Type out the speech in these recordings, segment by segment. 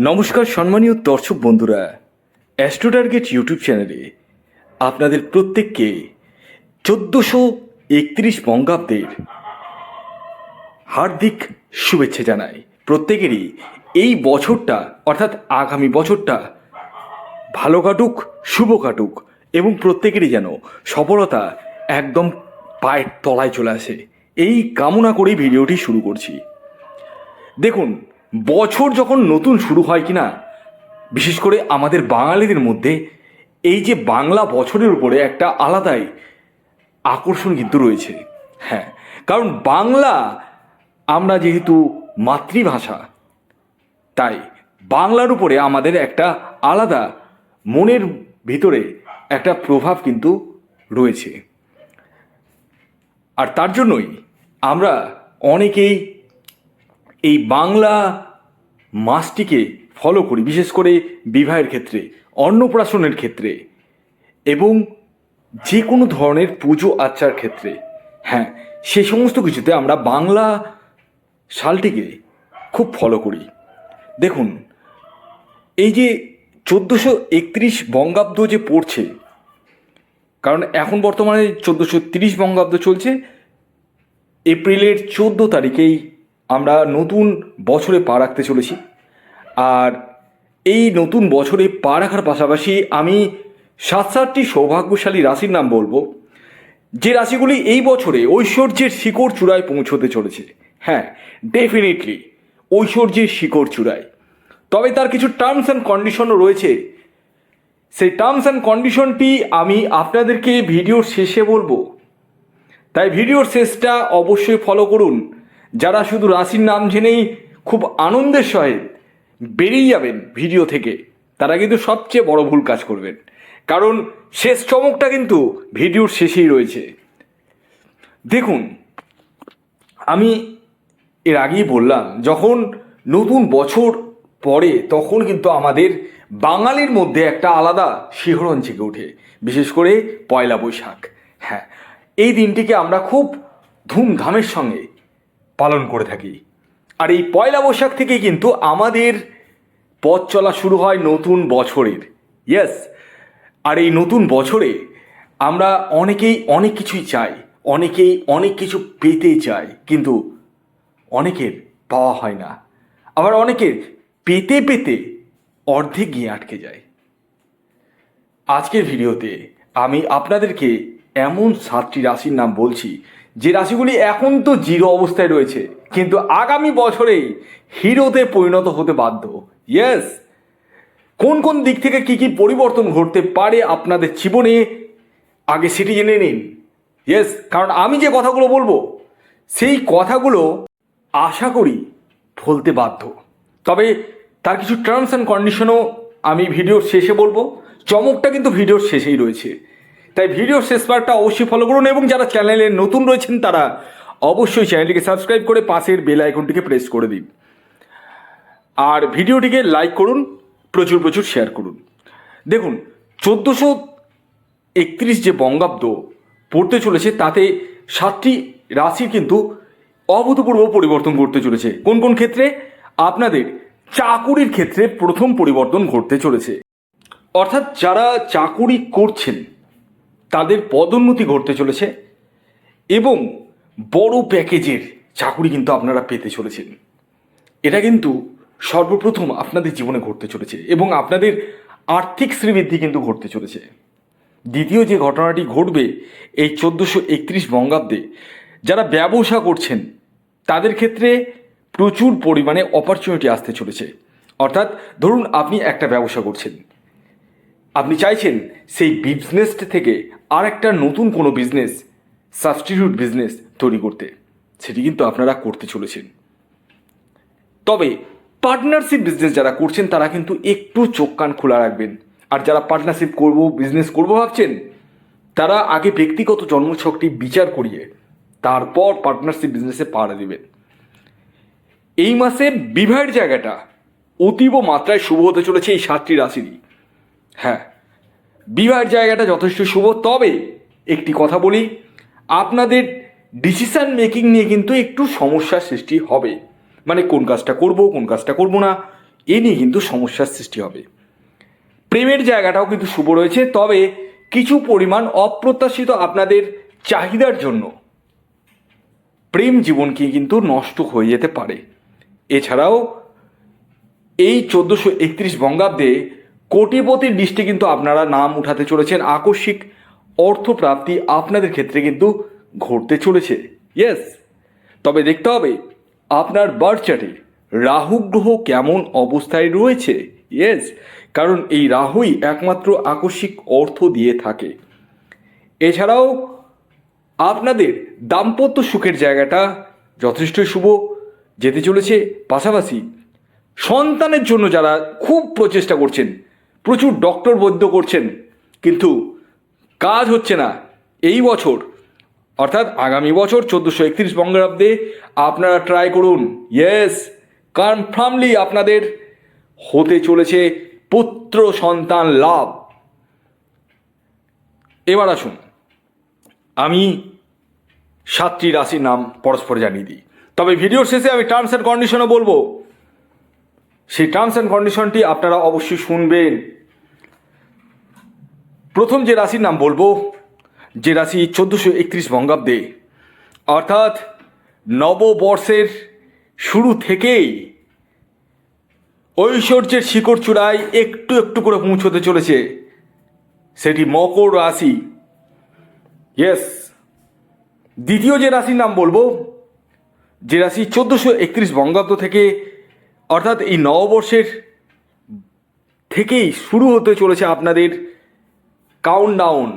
নমস্কার সম্মানীয় দর্শক বন্ধুরা অ্যাস্ট্রো টার্গেট ইউটিউব চ্যানেলে আপনাদের প্রত্যেককে চোদ্দোশো একত্রিশ বঙ্গাব্দের হার্দিক শুভেচ্ছা জানাই। প্রত্যেকেরই এই বছরটা, অর্থাৎ আগামী বছরটা ভালো কাটুক, শুভ কাটুক এবং প্রত্যেকেরই যেন সফলতা একদম পায়ের তলায় চলে আসে। এই কামনা করেই ভিডিওটি শুরু করছি। দেখুন বছর যখন নতুন শুরু হয় কি না বিশেষ করে আমাদের বাঙালিদের মধ্যে, এই যে বাংলা বছরের উপরে একটা আলাদাই আকর্ষণ কিন্তু রয়েছে। হ্যাঁ কারণ বাংলা, আমরা যেহেতু মাতৃভাষা, তাই বাংলার উপরে আমাদের একটা আলাদা মনের ভিতরে একটা প্রভাব কিন্তু রয়েছে। আর তার জন্যই আমরা অনেকেই এই বাংলা মাসটিকে ফলো করি, বিশেষ করে বিবাহের ক্ষেত্রে, অন্নপ্রাশনের ক্ষেত্রে এবং যে কোনো ধরনের পুজো আচ্চার ক্ষেত্রে। হ্যাঁ সে সমস্ত কিছুতে আমরা বাংলা সালটিকে খুব ফলো করি। দেখুন, এই যে চোদ্দোশো একত্রিশ বঙ্গাব্দ যে পড়ছে, কারণ এখন বর্তমানে চোদ্দোশো তিরিশ বঙ্গাব্দ চলছে, এপ্রিলের চোদ্দ তারিখেই আমরা নতুন বছরে পা রাখতে চলেছি। আর এই নতুন বছরে পা রাখার পাশাপাশি আমি সাত সাতটি সৌভাগ্যশালী রাশির নাম বলব, যে রাশিগুলি এই বছরে ঐশ্বর্যের শিকড় চূড়ায় পৌঁছতে চলেছে। হ্যাঁ ডেফিনেটলি ঐশ্বর্যের শিকড় চূড়ায়। তবে তার কিছু টার্মস অ্যান্ড কন্ডিশনও রয়েছে। সেই টার্মস অ্যান্ড কন্ডিশনটি আমি আপনাদেরকে ভিডিওর শেষে বলব। তাই ভিডিওর শেষটা অবশ্যই ফলো করুন। যারা শুধু রাশির নাম জেনেই খুব আনন্দের সহিত বেরিয়ে যাবেন ভিডিও থেকে, তারা কিন্তু সবচেয়ে বড় ভুল কাজ করবেন। কারণ শেষ চমকটা কিন্তু ভিডিওর শেষেই রয়েছে। দেখুন, আমি এর আগেই বললাম, যখন নতুন বছর পড়ে তখন কিন্তু আমাদের বাঙালির মধ্যে একটা আলাদা শিহরণ জেগে ওঠে, বিশেষ করে পয়লা বৈশাখ। হ্যাঁ এই দিনটিকে আমরা খুব ধুমধামের সঙ্গে পালন করে থাকি। আর এই পয়লা বৈশাখ থেকে কিন্তু আমাদের পথ চলা শুরু হয় নতুন বছরের। ইয়েস আর এই নতুন বছরে আমরা অনেকেই অনেক কিছুই চাই, অনেকেই অনেক কিছু পেতে চাই, কিন্তু অনেকের পাওয়া হয় না। আবার অনেকের পেতে পেতে অর্ধে গিয়ে আটকে যায়। আজকের ভিডিওতে আমি আপনাদেরকে এমন সাতটি রাশির নাম বলছি যে রাশিগুলি এখন তো জিরো অবস্থায় রয়েছে, কিন্তু আগামী বছরেই হিরোতে পরিণত হতে বাধ্য। ইয়েস কোন কোন দিক থেকে কি কি পরিবর্তন ঘটতে পারে আপনাদের জীবনে, আগে সেটি জেনে নিন। ইয়েস কারণ আমি যে কথাগুলো বলব, সেই কথাগুলো আশা করি ফলতে বাধ্য। তবে তার কিছু টার্মস অ্যান্ড কন্ডিশনও আমি ভিডিওর শেষে বলব। চমকটা কিন্তু ভিডিওর শেষেই রয়েছে। তাই ভিডিও শেষ পার্টটা অবশ্যই ফলো করুন এবং যারা চ্যানেলে নতুন রয়েছেন তারা অবশ্যই চ্যানেলটিকে সাবস্ক্রাইব করে পাশের বেল আইকনটিকে প্রেস করে দিন। আর ভিডিওটিকে লাইক করুন, প্রচুর প্রচুর শেয়ার করুন। দেখুন, চোদ্দোশো একত্রিশ যে বঙ্গাব্দ পড়তে চলেছে, তাতে সাতটি রাশির কিন্তু অভূতপূর্ব পরিবর্তন ঘটতে চলেছে। কোন কোন ক্ষেত্রে? আপনাদের চাকুরির ক্ষেত্রে প্রথম পরিবর্তন ঘটতে চলেছে। অর্থাৎ যারা চাকুরি করছেন তাদের পদোন্নতি ঘটতে চলেছে এবং বড় প্যাকেজের চাকুরি কিন্তু আপনারা পেতে চলেছেন। এটা কিন্তু সর্বপ্রথম আপনাদের জীবনে ঘটতে চলেছে এবং আপনাদের আর্থিক শ্রীবৃদ্ধি কিন্তু ঘটতে চলেছে। দ্বিতীয় যে ঘটনাটি ঘটবে এই চোদ্দোশো একত্রিশ বঙ্গাব্দে, যারা ব্যবসা করছেন, তাদের ক্ষেত্রে প্রচুর পরিমাণে অপরচুনিটি আসতে চলেছে। অর্থাৎ ধরুন আপনি একটা ব্যবসা করছেন। আপনি চাইছেন সেই বিজনেসটা থেকে আর একটা নতুন কোনো বিজনেস সাবস্টিটিউট বিজনেস তৈরি করতে। সেটি কিন্তু আপনারা করতে চলেছেন। তবে পার্টনারশিপ বিজনেস যারা করছেন, তারা কিন্তু একটু চোখ কান খোলা রাখবেন। আর যারা পার্টনারশিপ করব বিজনেস করব ভাবছেন, তারা আগে ব্যক্তিগত জন্মছকটি বিচার করিয়ে, তারপর পার্টনারশিপ বিজনেসে পাড়া দিবেন। এই মাসে বিবাহের জায়গাটা অতীব মাত্রায় শুভ হতে চলেছে এই সাতটি রাশিরই। হ্যাঁ বিবাহের জায়গাটা যথেষ্ট শুভ, তবে একটি কথা বলি, আপনাদের ডিসিশান মেকিং নিয়ে কিন্তু একটু সমস্যার সৃষ্টি হবে। মানে কোন কাজটা করব, কোন কাজটা করব না, এ নিয়ে কিন্তু সমস্যার সৃষ্টি হবে। প্রেমের জায়গাটাও কিন্তু শুভ রয়েছে, তবে কিছু পরিমাণ অপ্রত্যাশিত আপনাদের চাহিদার জন্য প্রেম জীবনকে কিন্তু নষ্ট হয়ে যেতে পারে। এছাড়াও এই চোদ্দোশো একত্রিশ বঙ্গাব্দে কোটিপতির লিস্টে কিন্তু আপনারা নাম উঠাতে চলেছেন। আকস্মিক অর্থপ্রাপ্তি আপনাদের ক্ষেত্রে কিন্তু ঘটতে চলেছে। ইয়েস তবে দেখতে হবে, আপনার বার্থ চার্টে রাহু গ্রহ কেমন অবস্থায় রয়েছে? ইয়েস কারণ এই রাহুই একমাত্র আকস্মিক অর্থ দিয়ে থাকে। এছাড়াও আপনাদের দাম্পত্য সুখের জায়গাটা যথেষ্টই শুভ। যেতে চলেছে পাশাপাশি সন্তানের জন্য যারা খুব প্রচেষ্টা করছেন প্রচুর ডক্টর বৈদ্য করছেন, কিন্তু কাজ হচ্ছে না। এই বছর, অর্থাৎ আগামী বছর চোদ্দোশো একত্রিশ বঙ্গাব্দে আপনারা ট্রাই করুন। ইয়েস কনফার্মলি আপনাদের হতে চলেছে পুত্র সন্তান লাভ। এবার আসুন, আমি সাতটি রাশির নাম পরস্পর জানিয়ে দিই। তবে ভিডিওর শেষে আমি টার্মস অ্যান্ড কন্ডিশনও বলব। সেই টার্মস অ্যান্ড কন্ডিশনটি আপনারা অবশ্যই শুনবেন। প্রথম যে রাশির নাম বলব, যে রাশি চোদ্দোশো একত্রিশ বঙ্গাব্দে। অর্থাৎ নববর্ষের শুরু থেকেই ঐশ্বর্যের শিকড় চূড়ায় একটু একটু করে পৌঁছতে চলেছে সেটি মকর রাশি। ইয়েস দ্বিতীয় যে রাশির নাম বলব, যে রাশি চোদ্দোশো একত্রিশ বঙ্গাব্দ থেকে অর্থাৎ এই নববর্ষের থেকেই শুরু হতে চলেছে আপনাদের কাউন্ট ডাউন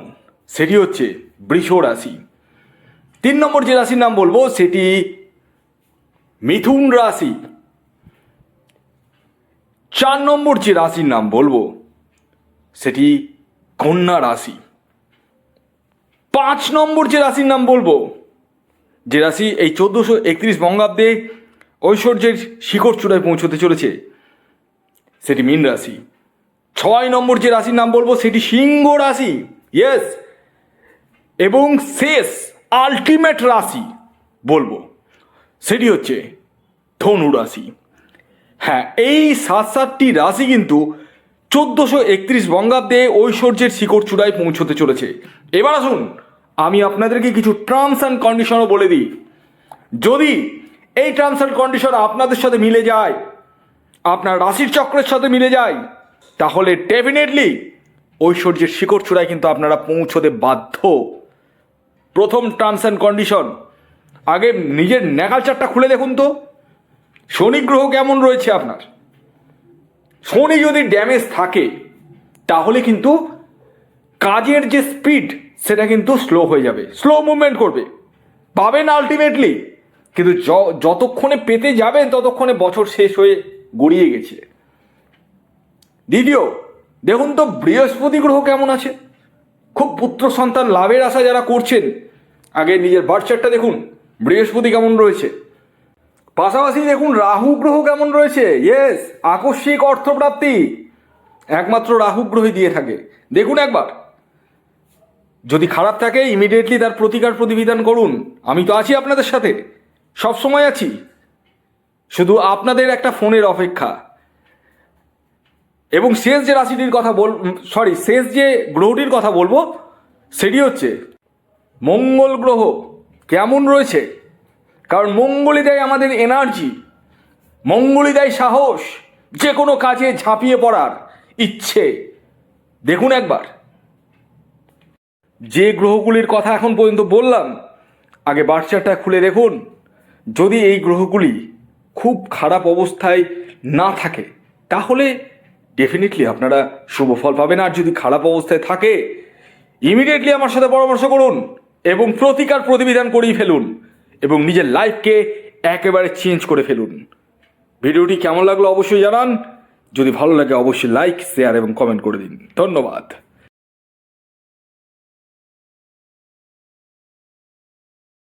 সেটি হচ্ছে বৃষ রাশি। তিন নম্বর যে রাশির নাম বলব, সেটি মিথুন রাশি। চার নম্বর যে রাশির নাম বলব, সেটি কন্যা রাশি। পাঁচ নম্বর যে রাশির নাম বলব, যে রাশি এই চোদ্দোশো একত্রিশ বঙ্গাব্দে ঐশ্বর্যের শিকড় চূড়ায় পৌঁছতে চলেছে সেটি মীন রাশি। ছয় নম্বর যে রাশির নাম বলব সেটি সিংহ রাশি। ইয়েস এবং শেষ আলটিমেট রাশি বলব। সেটি হচ্ছে ধনু রাশি। হ্যাঁ এই সাত সাতটি রাশি কিন্তু চোদ্দোশো একত্রিশ বঙ্গাব্দে ঐশ্বর্যের শিকড় চূড়ায় পৌঁছতে চলেছে। এবার আসুন, আমি আপনাদেরকে কিছু টার্মস অ্যান্ড কন্ডিশনও বলে দিই। যদি এই টার্মস অ্যান্ড কন্ডিশন আপনাদের সাথে মিলে যায়, আপনার রাশির চক্রের সাথে মিলে যায়, তাহলে ডেফিনেটলি ঐশ্বর্যের শিকড় চূড়ায় কিন্তু আপনারা পৌঁছতে বাধ্য। প্রথম টার্মস অ্যান্ড কন্ডিশন আগে নিজের ন্যাকালচারটা খুলে দেখুন তো, শনি গ্রহ কেমন রয়েছে আপনার? শনি যদি ড্যামেজ থাকে, তাহলে কিন্তু কাজের যে স্পিড সেটা কিন্তু স্লো হয়ে যাবে স্লো মুভমেন্ট করবে। পাবেন আলটিমেটলি কিন্তু যতক্ষণে পেতে যাবেন, ততক্ষণে বছর শেষ হয়ে গড়িয়ে গেছে। দ্বিতীয়, দেখুন তো, বৃহস্পতি গ্রহ কেমন আছে। খুব পুত্র সন্তান লাভের আশা যারা করছেন, আগে নিজের বার্থ চার্টটা দেখুন, বৃহস্পতি কেমন রয়েছে। পাশাপাশি দেখুন, রাহু গ্রহ কেমন রয়েছে। ইয়েস আকস্মিক অর্থপ্রাপ্তি। একমাত্র রাহু গ্রহই দিয়ে থাকে। দেখুন একবার। যদি খারাপ থাকে ইমিডিয়েটলি তার প্রতিকার প্রতিবিধান করুন। আমি তো আছি আপনাদের সাথে। সব সময় আছি। শুধু আপনাদের একটা ফোনের অপেক্ষা। এবং শেষ যে রাশিটির কথা বল সরি শেষ যে গ্রহটির কথা বলব, সেটি হচ্ছে মঙ্গল গ্রহ কেমন রয়েছে? কারণ মঙ্গলই দেয় আমাদের এনার্জি মঙ্গলই দেয় সাহস, যে কোনো কাজে ঝাঁপিয়ে পড়ার ইচ্ছে। দেখুন একবার। যে গ্রহগুলির কথা এখন পর্যন্ত বললাম, আগে বার্চারটা খুলে দেখুন। যদি এই গ্রহগুলি খুব খারাপ অবস্থায় না থাকে, তাহলে ডেফিনেটলি আপনারা শুভ ফল পাবেন। আর যদি খারাপ অবস্থায় থাকে ইমিডিয়েটলি আমার সাথে পরামর্শ করুন এবং প্রতিকার প্রতিবিধান করেই ফেলুন এবং নিজের লাইফকে একেবারে চেঞ্জ করে ফেলুন। ভিডিওটি কেমন লাগল অবশ্যই জানান। যদি ভালো লাগে অবশ্যই লাইক শেয়ার এবং কমেন্ট করে দিন। ধন্যবাদ।